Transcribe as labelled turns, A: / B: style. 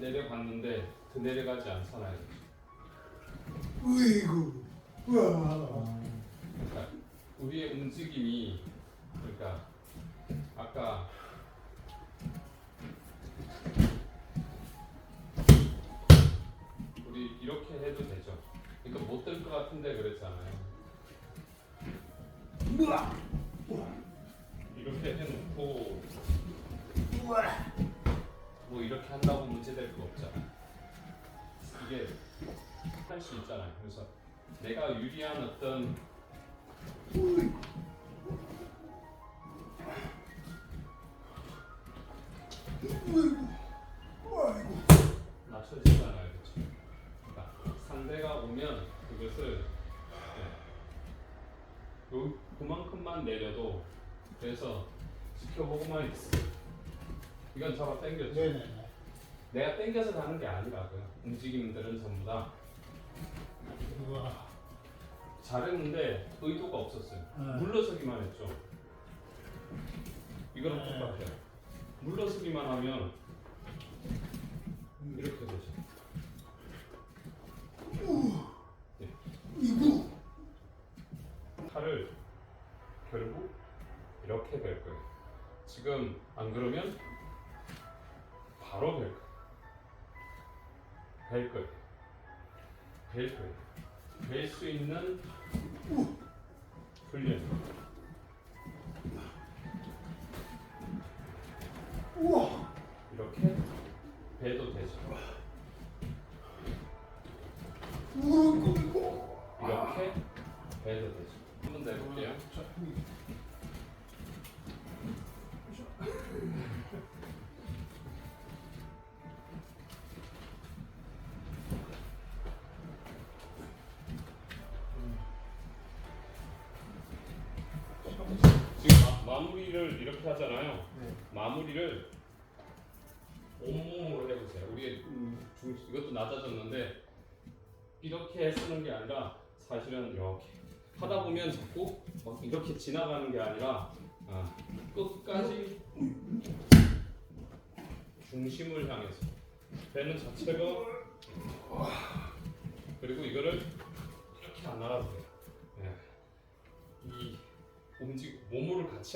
A: 내려갔는데 더 내려가지 않잖아요.
B: 으이구. 와.
A: 그러니까 우리의 움직임이 그러니까 아까 우리 이렇게 해도 되죠. 그러니까 못될것 같은데 그랬잖아요.
B: 우와.
A: 이렇게 해놓고
B: 우와.
A: 뭐 이렇게 한다고 문제 될 거 없잖아. 이게 할 수 있잖아요. 그래서 내가 유리한 어떤. 낮춰지잖아요. 그렇죠? 그러니까 상대가 오면 그것을 네. 요, 그만큼만 내려도 그래서 지켜보고만 있어. 이건 잡아 당겼죠.
B: 네네네.
A: 내가 당겨서 가는 게 아니라고요. 움직임들은 전부 다
B: 우와.
A: 잘했는데 의도가 없었어요.
B: 네.
A: 물러서기만 했죠. 이거랑
B: 네.
A: 똑같아요. 물러서기만 하면 이렇게 되죠. 네.
B: 이구.
A: 칼을 결국 이렇게 될 거예요. 지금 안 그러면 바로 될 거예요. 될 거예요. 될 거예요. 될 수 있는 훈련.
B: 우와.
A: 이렇게 배도 되죠.
B: 우구.
A: 이렇게 배도 되죠. 한번더 해볼게요. 마, 마무리를 이렇게 하잖아요.
B: 네.
A: 마무리를 온몸으로 해보세요. 우리 음, 중, 이것도 낮아졌는데 이렇게 쓰는 게 아니라 사실은 이렇게 하다 보면 자꾸 막 이렇게 지나가는 게 아니라 아, 끝까지 중심을 향해서 배는 자체가 그리고 이거를 이렇게 안 알아도 돼요. 움직 몸을 같이